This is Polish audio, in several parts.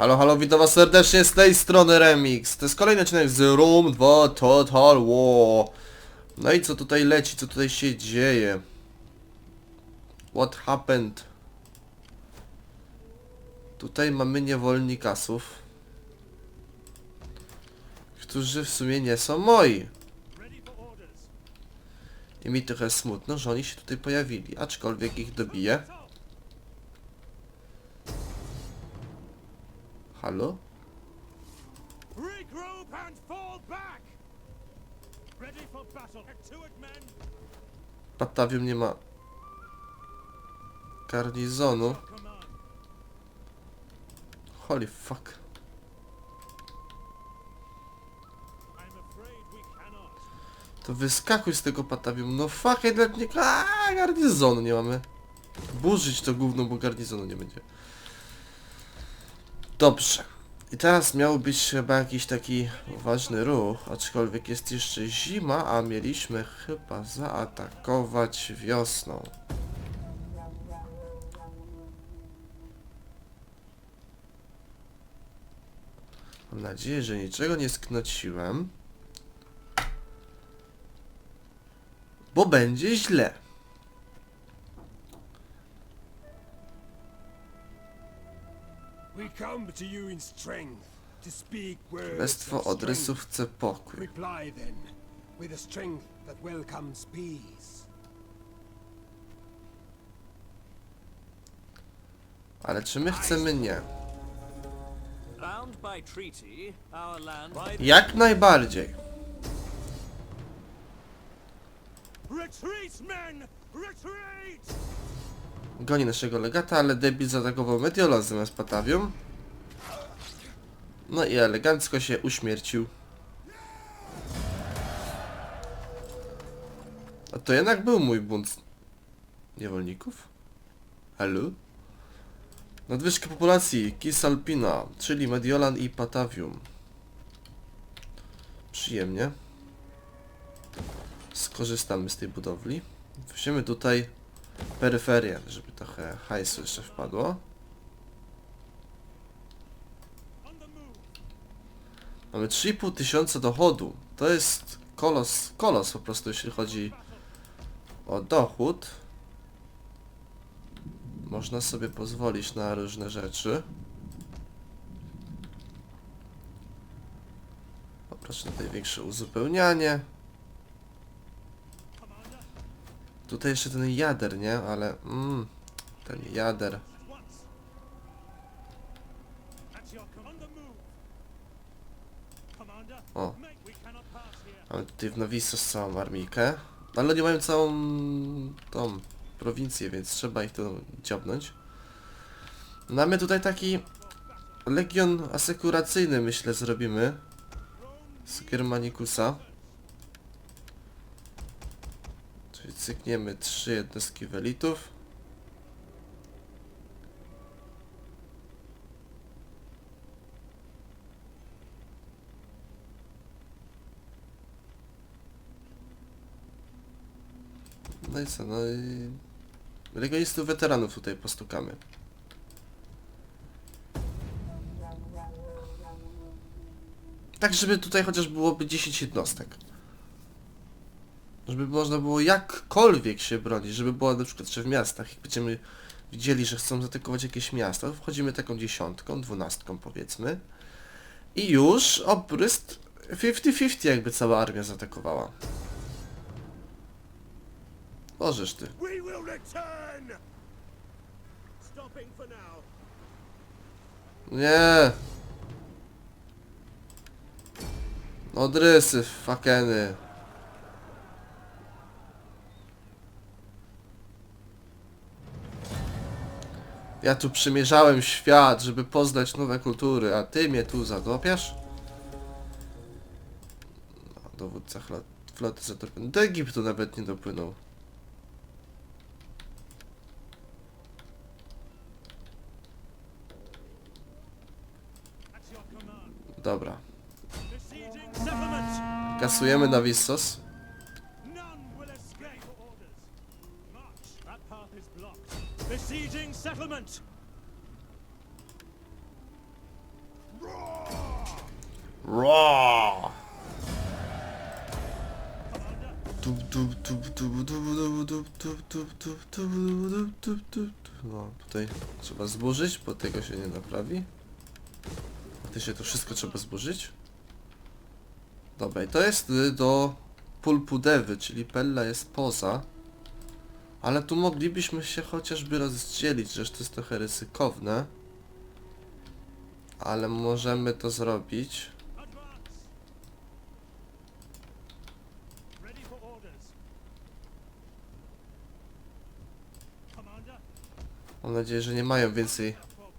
Halo, halo, witam was serdecznie z tej strony Remix. To jest kolejny odcinek z Room 2 Total War. No i co tutaj leci, co tutaj się dzieje? What happened? Tutaj mamy niewolnikasów. Którzy w sumie nie są moi. I mi trochę smutno, że oni się tutaj pojawili, aczkolwiek ich dobiję. Halo? Regroup and fall back! Ready for battle. To it, men! Batawium nie ma garnizonu. Holy fuck. To wyskakuj z tego Batawium. No fuck, jednak nie... Aaa, garnizonu nie mamy. Burzyć to gówno, bo garnizonu nie będzie. Dobrze. I teraz miał być chyba jakiś taki ważny ruch, aczkolwiek jest jeszcze zima, a mieliśmy chyba zaatakować wiosną. Mam nadzieję, że niczego nie sknociłem. Bo będzie źle. Królestwo Odrysów strength. chce pokój. Reply then with a strength that welcomes peace. Ale czy my chcemy nie? Bound by treaty, our land by Jak najbardziej. Retreat, men! Retreat! Goni naszego legata, ale debil zaatakował Mediolan zamiast Patavium. No i elegancko się uśmiercił. A to jednak był mój bunt niewolników? Halo? Nadwyżka populacji Kisalpina, czyli Mediolan i Patavium. Przyjemnie. Skorzystamy z tej budowli. Weźmiemy tutaj peryferię, żeby trochę hajsu jeszcze wpadło. Mamy 3,5 tysiąca dochodu. To jest kolos, kolos po prostu jeśli chodzi o dochód. Można sobie pozwolić na różne rzeczy. Poproszę tutaj większe uzupełnianie. Tutaj jeszcze ten jader, nie? Ale mm, ten jader. O. Mamy tutaj w Novisos całą armijkę. Ale nie mają całą tą prowincję, więc trzeba ich tu dziobnąć. Mamy tutaj taki legion asekuracyjny, myślę, zrobimy. Z Germanikusa. Czyli cykniemy trzy jednostki welitów. No i co, no i... Legionistów weteranów tutaj postukamy. Tak, żeby tutaj chociaż byłoby 10 jednostek. Żeby można było jakkolwiek się bronić, żeby było na przykład, że w miastach, jak będziemy widzieli, że chcą zaatakować jakieś miasto, to wchodzimy taką dziesiątką, dwunastką powiedzmy. I już opryst 50-50 jakby cała armia zaatakowała. Możesz ty. Nie. Odrysy, fakeny. Ja tu przymierzałem świat, żeby poznać nowe kultury, a ty mnie tu zadopiasz? No, dowódca floty zatorpionej. Do Egiptu nawet nie dopłynął. Dobra. Kasujemy na Vissos. Dup, dup. No, tutaj trzeba zburzyć, bo tego się nie naprawi. Ty się to wszystko trzeba zburzyć. Dobra, i to jest do pulpu dewy, czyli Pella jest poza. Ale tu moglibyśmy się chociażby rozdzielić, że to jest trochę ryzykowne. Ale możemy to zrobić. Mam nadzieję, że nie mają więcej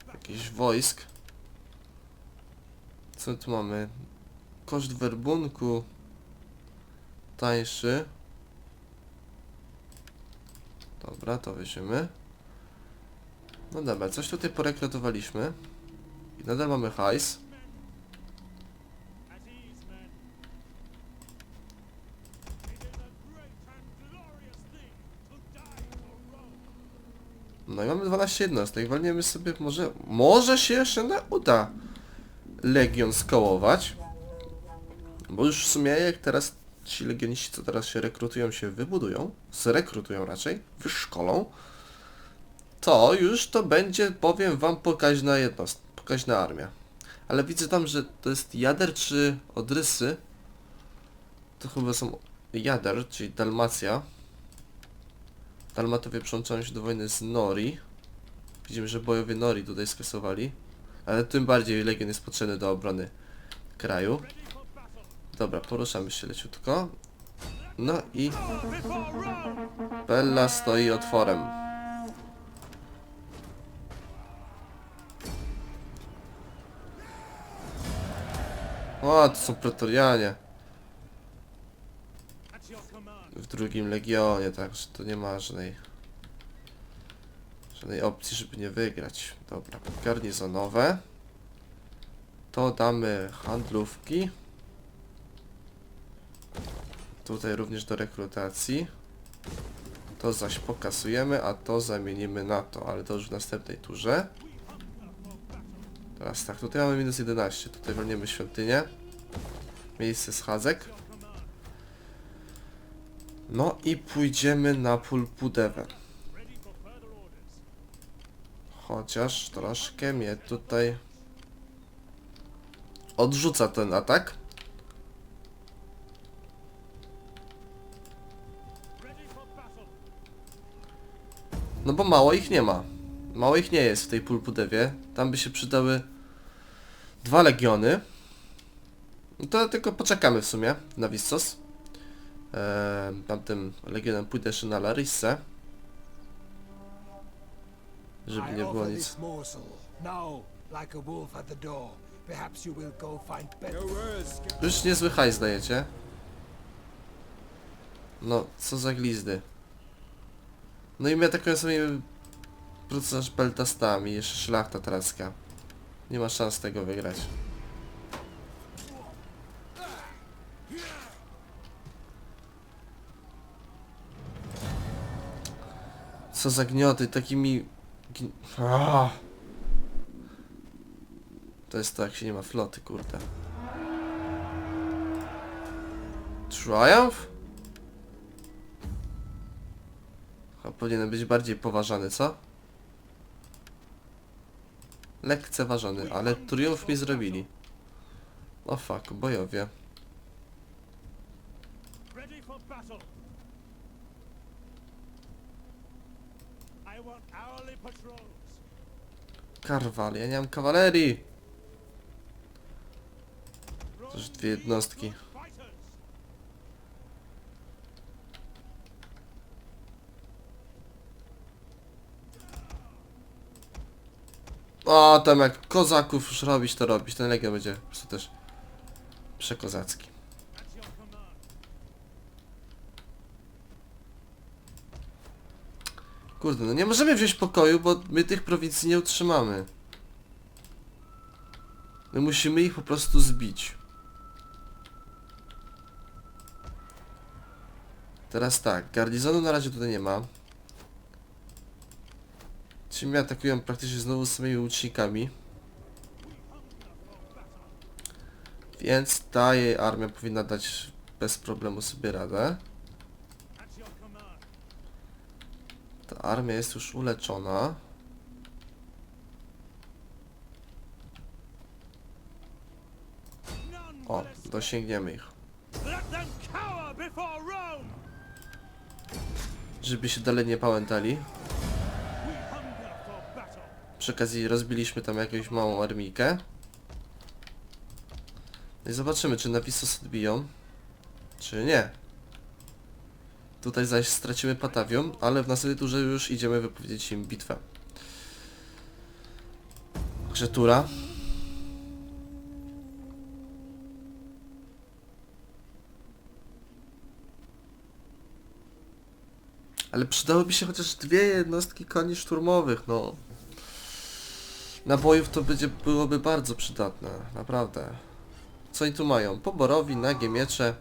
jakichś wojsk. Co tu mamy? Koszt werbunku tańszy. Dobra, to weźmiemy. No dobra, coś tutaj porekrutowaliśmy. I nadal mamy hajs. No i mamy 12 jednostek. Walniemy sobie może... Może się jeszcze uda Legion skołować. Bo już w sumie jak teraz ci legioniści, co teraz się rekrutują, się wybudują, zrekrutują raczej, wyszkolą, to już to będzie, powiem wam, pokaźna jednostka, pokaźna armia. Ale widzę tam, że to jest jader czy odrysy. To chyba są jader, czyli Dalmacja. Dalmatowie przyłączają się do wojny z Nori. Widzimy, że bojowie Nori tutaj skasowali. Ale tym bardziej Legion jest potrzebny do obrony kraju. Dobra, poruszamy się leciutko. No i. Bella stoi otworem. O, to są pretorianie w drugim legionie, także to nie ma żadnej żadnej opcji, żeby nie wygrać. Dobra, garnizonowe. To damy handlówki. Tutaj również do rekrutacji. To zaś pokasujemy, a to zamienimy na to, ale to już w następnej turze. Teraz tak, tutaj mamy minus 11, tutaj wolniemy świątynię. Miejsce schadzek. No i pójdziemy na pulpudewę. Chociaż troszkę mnie tutaj odrzuca ten atak. No bo mało ich nie ma. Mało ich nie jest w tej pulpudewie. Tam by się przydały dwa legiony. No to tylko poczekamy w sumie na Vistos. Eee, tamtym legionem pójdę jeszcze na Larissę. Żeby nie było nic. No. Już niezły hajs dajecie. No, co za glizdy. No i my atakują sobie proces beltastami, jeszcze szlachta tracka. Nie ma szans tego wygrać. Co za gnioty, takimi... To jest to, jak się nie ma floty, kurde. Triumph? Powinien być bardziej poważany, co? Lekceważony, ale triumf mi zrobili. O fuck, bojowie. Karwal, ja nie mam kawalerii! Rome Też dwie jednostki. O, tam jak kozaków już robić, to robić. Ten legion będzie po prostu też przekozacki. Kurde, no nie możemy wziąć pokoju, bo my tych prowincji nie utrzymamy. My musimy ich po prostu zbić. Teraz tak, garnizonu na razie tutaj nie ma. Ci mnie atakują praktycznie znowu samymi łucznikami. Więc ta jej armia powinna dać bez problemu sobie radę. Ta armia jest już uleczona. O, dosięgniemy ich. Żeby się dalej nie pałętali. Przy okazji rozbiliśmy tam jakąś małą armijkę. No i zobaczymy, czy Navisos odbiją, czy nie. Tutaj zaś stracimy Patavium, ale w następnej turze już idziemy wypowiedzieć im bitwę. Także tura. Ale przydałyby się chociaż dwie jednostki koni szturmowych, no. Nabojów to będzie, byłoby bardzo przydatne, naprawdę. Co oni tu mają? Poborowi, nagie miecze.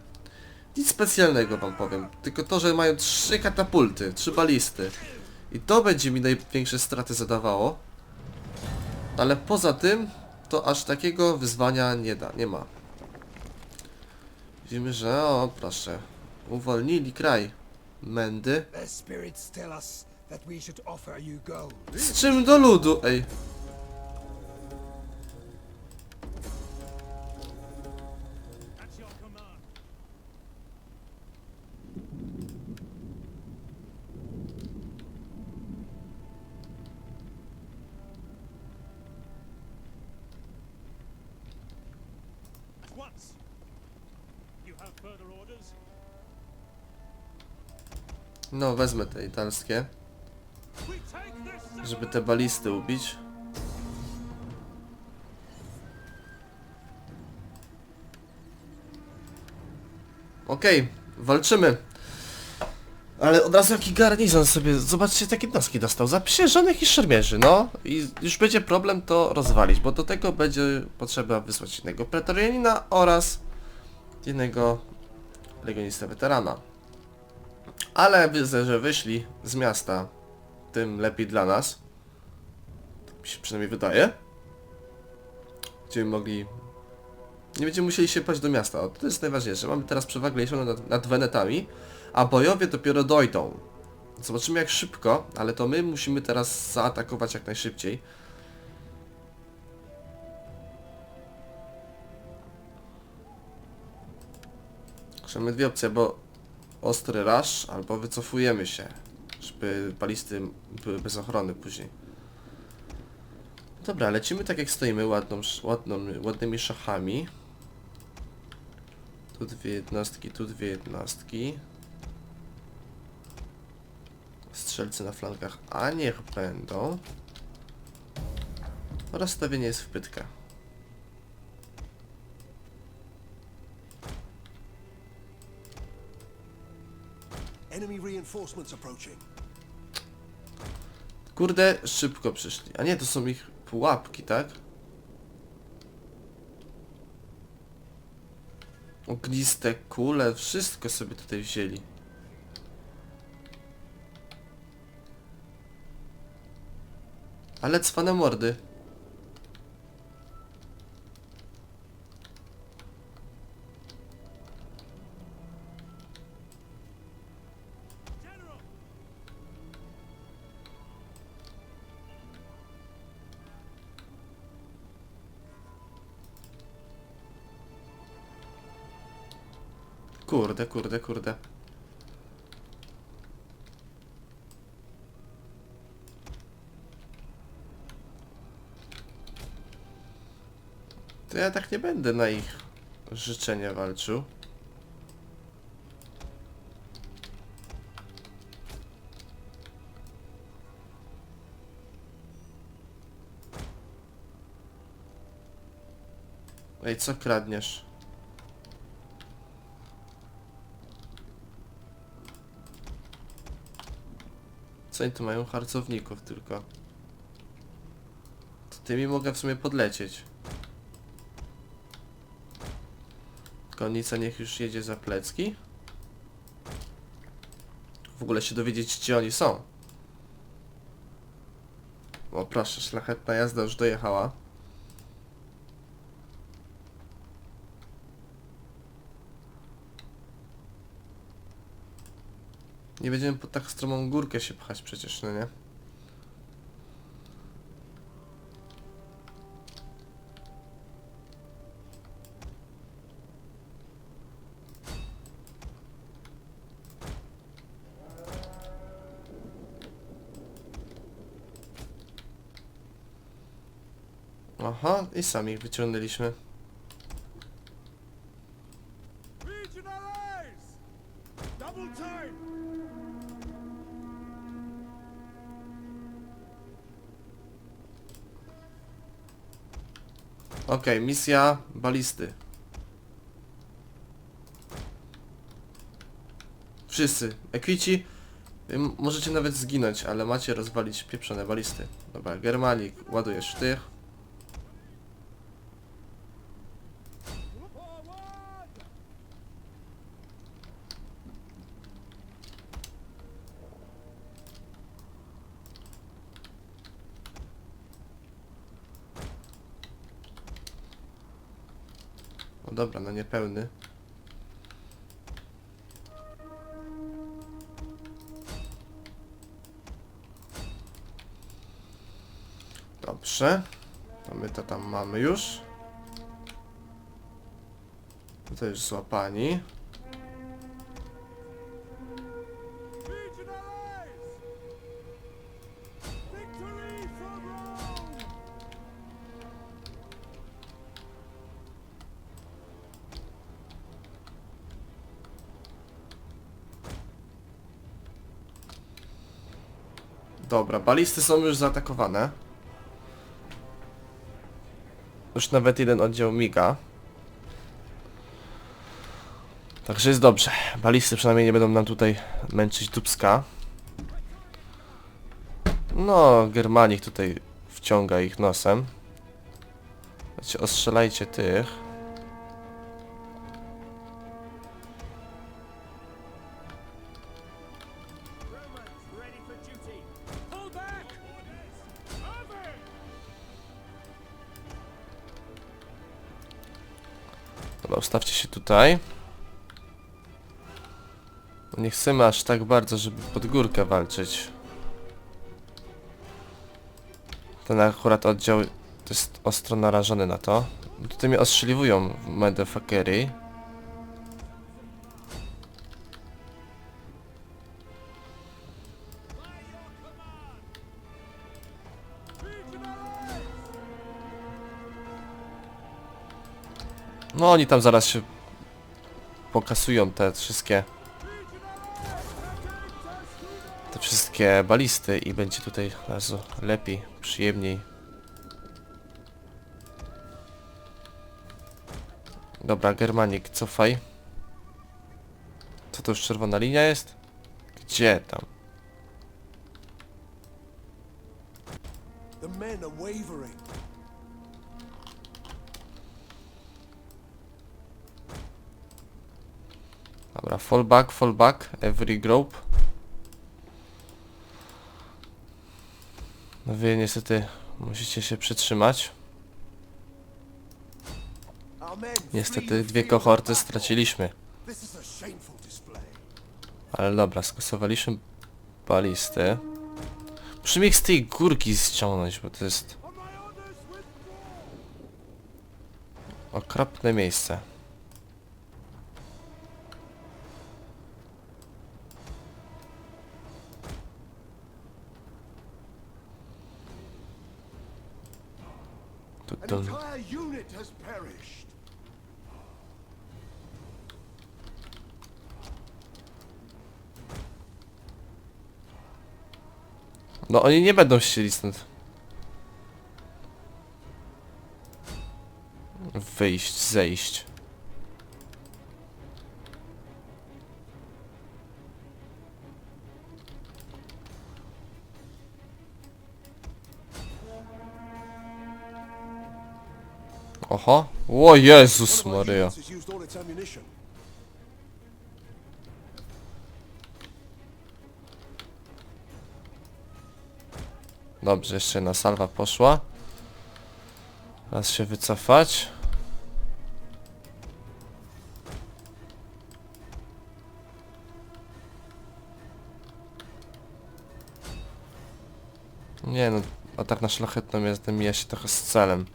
Nic specjalnego wam powiem. Tylko to, że mają trzy katapulty, trzy balisty. I to będzie mi największe straty zadawało. Ale poza tym, to aż takiego wyzwania nie da, nie ma. Widzimy, że o, proszę. Uwolnili kraj. Gold. Z czym do ludu, ej. No, wezmę te italskie, żeby te balisty ubić. Okej, walczymy. Ale od razu jaki garnizon sobie, zobaczcie takie jednostki dostał, zaprzysiężonych i szermierzy, no. I już będzie problem to rozwalić, bo do tego będzie potrzeba wysłać jednego pretorianina oraz jednego legionista weterana. Ale widzę, że wyszli z miasta, tym lepiej dla nas. Tak mi się przynajmniej wydaje. Będziemy mogli... Nie będziemy musieli się paść do miasta, o, to jest najważniejsze. Mamy teraz przewagę jesioną nad, nad Wenetami, a bojowie dopiero dojdą. Zobaczymy jak szybko, ale to my musimy teraz zaatakować jak najszybciej. Mamy dwie opcje, bo ostry rush, albo wycofujemy się, żeby balisty były bez ochrony później. Dobra, lecimy tak jak stoimy, ładną, ładną, ładnymi szachami. Tu dwie jednostki, tu dwie jednostki. Strzelcy na flankach, a niech będą. Rozstawienie jest w pytkę. Enemy reinforcements approaching. Kurde, szybko przyszli. A nie, to są ich pułapki, tak? Ogniste kule, wszystko sobie tutaj wzięli. Ale cwane mordy. Kurde, kurde, kurde. To ja tak nie będę na ich życzenia walczył. Ej, co kradniesz? Co oni tu mają? Harcowników tylko. To tymi mogę w sumie podlecieć. Konnica niech już jedzie za plecki. W ogóle się dowiedzieć gdzie oni są. O proszę, szlachetna jazda już dojechała. Nie będziemy pod tak stromą górkę się pchać przecież, no nie? Aha, i sami ich wyciągnęliśmy. Okej, misja balisty. Wszyscy. Ekwici, ym, możecie nawet zginąć, ale macie rozwalić pieprzone balisty. Dobra, Germalik, ładujesz sztych. No dobra, no niepełny. Dobrze. To my to tam mamy już. To już złapani. Dobra, balisty są już zaatakowane. Już nawet jeden oddział miga. Także jest dobrze. Balisty przynajmniej nie będą nam tutaj męczyć dubska. No, Germanik tutaj wciąga ich nosem. Znaczy, ostrzelajcie tych. Tutaj. No Nie chcemy aż tak bardzo, żeby pod górkę walczyć. Ten akurat oddział jest ostro narażony na to. Tutaj mnie ostrzeliwują motherfuckery. No oni tam zaraz się pokasują te wszystkie te wszystkie balisty i będzie tutaj razu lepiej, przyjemniej. Dobra, Germanik, cofaj. Co to już czerwona linia jest? Gdzie tam? Fall back, fall back, every group. No wy niestety musicie się przytrzymać. Niestety dwie kohorty straciliśmy. Ale dobra, skasowaliśmy balisty. Musimy z tej górki ściągnąć, bo to jest okropne miejsce. No oni nie będą chcieli stąd wyjść, zejść. Oho, o Jezus One Dobrze, jeszcze na salwa poszła. Raz się wycofać. Nie no, atak na szlachetną jazdę mija się trochę z celem.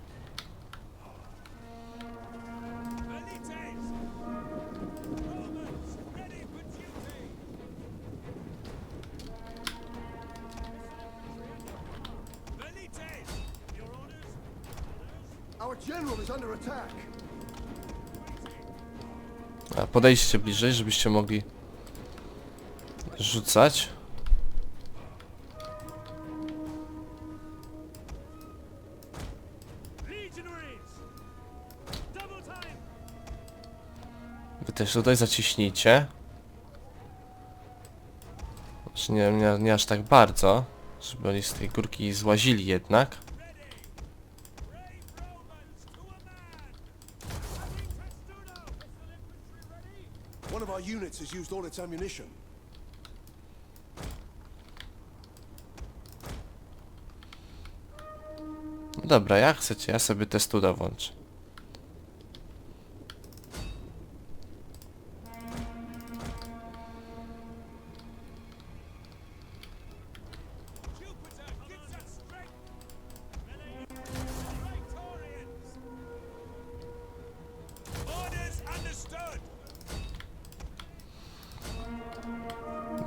Podejdźcie bliżej, żebyście mogli rzucać. Wy też tutaj zaciśnijcie. Znaczy nie, nie, nie aż tak bardzo, żeby oni z tej górki złazili jednak. Used all its ammunition. No dobra, jak chcecie, ja sobie testuda włączę.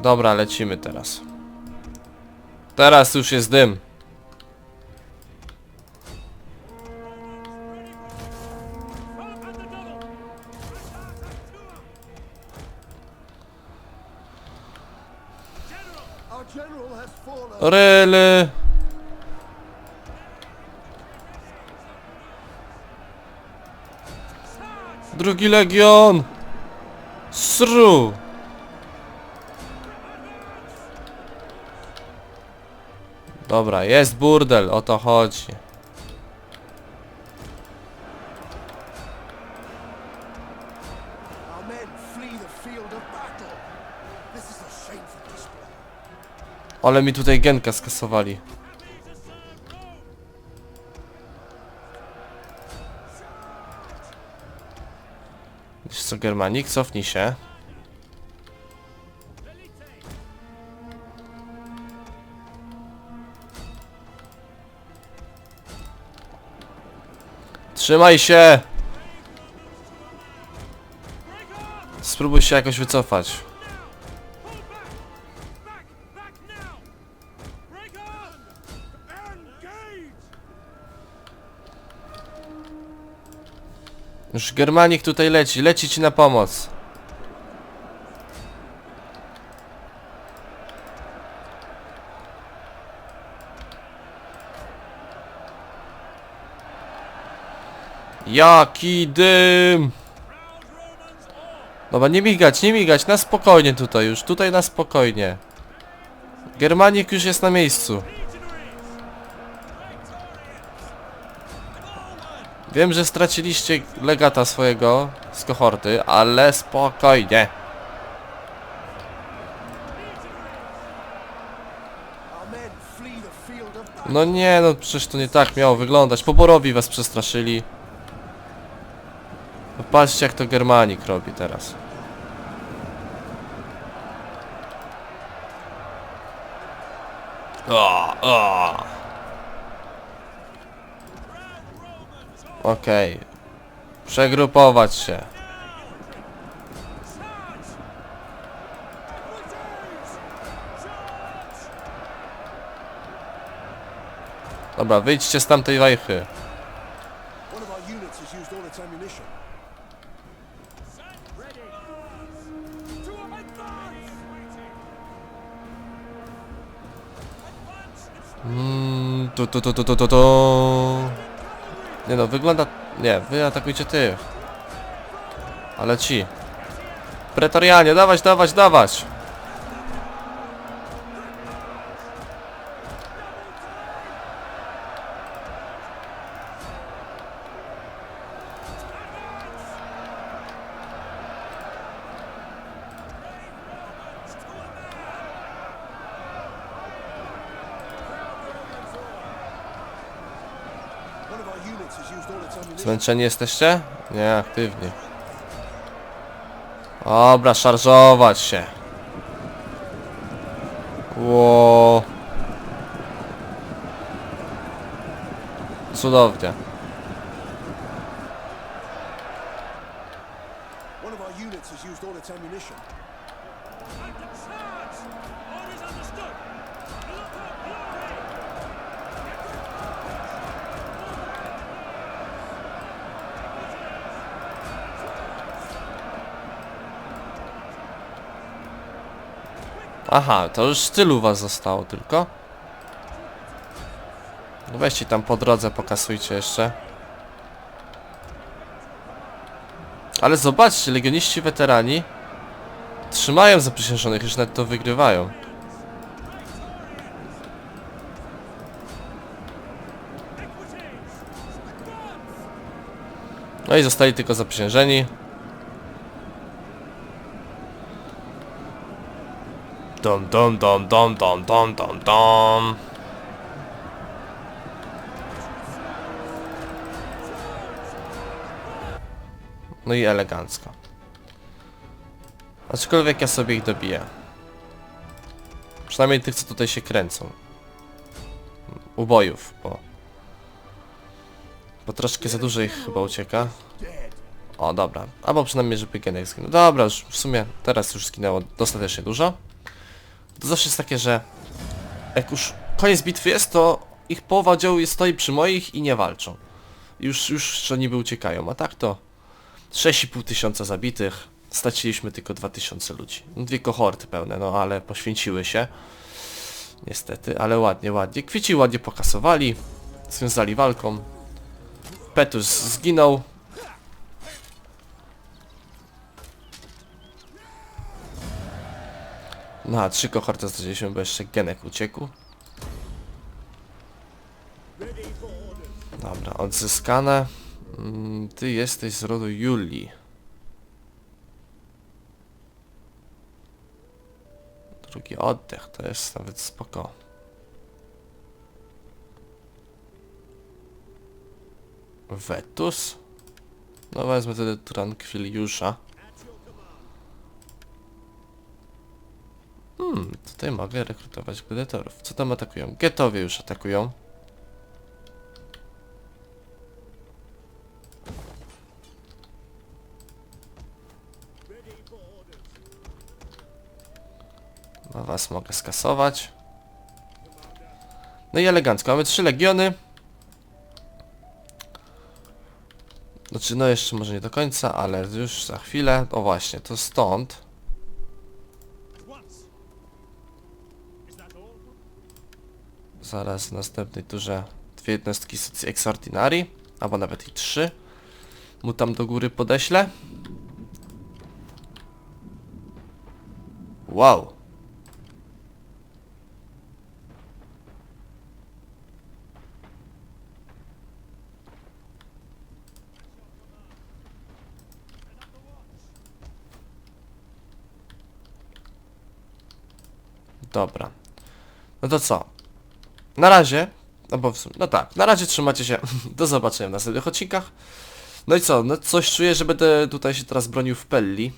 Dobra, lecimy teraz. Teraz już jest dym. Ryly! Drugi legion! Sru! Dobra, jest burdel, o to chodzi. Ale mi tutaj genka skasowali. Wiesz co, Germanik, cofnij się. Trzymaj się! Spróbuj się jakoś wycofać. Już Germanik tutaj leci, leci ci na pomoc. Jaki dym! Dobra, nie migać, nie migać, na spokojnie tutaj już, tutaj na spokojnie. Germanik już jest na miejscu. Wiem, że straciliście legata swojego z kohorty, ale spokojnie. No nie, no przecież to nie tak miało wyglądać. Poborowi was przestraszyli. Popatrzcie jak to Germanik robi teraz. O, o. Okej. Przegrupować się. Dobra, wyjdźcie z tamtej wajchy. Mm, tu, tu, tu, tu, tu, tu, tu. Nie no, wygląda... Nie, wy atakujcie tych. Ale ci. Pretorianie, dawać, dawać, dawać. Zmęczeni jesteście? Nie, aktywni. Dobra, szarżować się. Ło. Cudownie. Aha, to już tylu was zostało tylko. No weźcie tam po drodze, pokasujcie jeszcze. Ale zobaczcie, legioniści weterani trzymają zaprzysiężonych, już nawet to wygrywają. No i zostali tylko zaprzysiężeni. Dom dom dom dom dom dom dom dom. No i elegancko. Aczkolwiek ja sobie ich dobiję. Przynajmniej tych, co tutaj się kręcą. Ubojów, bo... Bo troszkę za dużo ich chyba ucieka. O, dobra. Albo przynajmniej, żeby Genek zginął. Dobra, już w sumie teraz już zginęło dostatecznie dużo. To zawsze jest takie, że jak już koniec bitwy jest, to ich połowa oddziału stoi przy moich i nie walczą. Już, już że niby uciekają, a tak to 6,5 tysiąca zabitych, straciliśmy tylko 2000 ludzi. No, dwie kohorty pełne, no ale poświęciły się. Niestety, ale ładnie, ładnie. Kwici ładnie pokasowali, związali walką. Petus zginął. No a trzy kohorty straciliśmy, bo jeszcze Genek uciekł. Dobra, odzyskane. Mm, Ty jesteś z rodu Julii. Drugi oddech, to jest nawet spoko. Vetus? No wezmę wtedy Tranquiliusza. Hmm, tutaj mogę rekrutować gladiatorów. Co tam atakują? Getowie już atakują. No was mogę skasować. No i elegancko, mamy trzy legiony. Znaczy, no jeszcze może nie do końca, ale już za chwilę. O właśnie, to stąd. Zaraz w następnej turze dwie jednostki z Extraordinary, albo nawet i trzy. Mu tam do góry podeślę. Wow. Dobra. No to co? Na razie, no bo w sumie, no tak, na razie trzymacie się, do zobaczenia w następnych odcinkach. No i co, no coś czuję, że będę tutaj się teraz bronił w Pelli,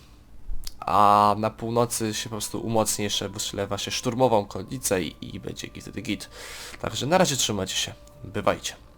a na północy się po prostu umocnię jeszcze, wyślę właśnie szturmową konnicę i, i będzie git, git. Także na razie trzymajcie się, bywajcie.